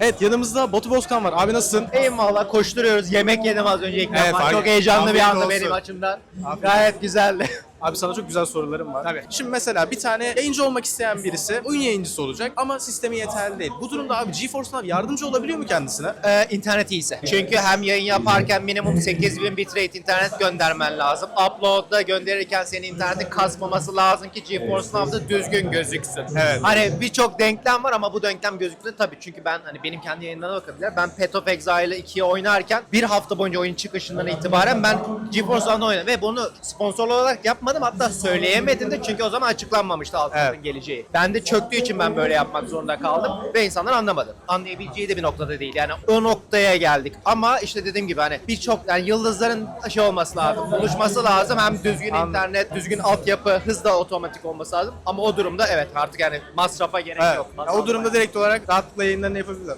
Evet yanımızda Batu Bozkan var. Abi nasılsın? İyiyim valla koşturuyoruz. Yemek yedim az önce Evet, Çok heyecanlı bir afiyet olsun. benim açımdan. Gayet güzeldi. Abi sana çok güzel sorularım var. Tabii. Şimdi mesela bir tane yayıncı olmak isteyen birisi oyun yayıncısı olacak ama sistemi yeterli değil. Bu durumda abi GeForce Now yardımcı olabiliyor mu kendisine? Ee, internet iyiyse. Çünkü hem yayın yaparken minimum 8000 bitrate internet göndermen lazım. Upload'da gönderirken senin internetin kasmaması lazım ki GeForce Now'da düzgün gözüksün. Evet. Hani birçok denklem var ama bu denklem gözüktü tabii. Çünkü ben hani benim kendi yayınlarına bakabilir. Ben Path of Exile 2'yi oynarken bir hafta boyunca oyun çıkışından itibaren ben GeForce Now'da oynadım. Ve bunu sponsorlu olarak yapmadım. Hatta söyleyemedim de çünkü o zaman açıklanmamıştı altından Evet. geleceği. Ben de çöktüğü için ben böyle yapmak zorunda kaldım ve insanlar anlamadı. Anlayabileceği de bir noktada değil. Yani o noktaya geldik. Ama işte dediğim gibi hani birçok yani yıldızların şey olması lazım. Buluşması lazım. Hem düzgün Anladım. internet, düzgün altyapı, hız da otomatik olması lazım. Ama o durumda evet artık yani masrafa gerek Evet. yok. Ya o durumda direkt olarak rahatlıkla yayınlarını yapabilirler.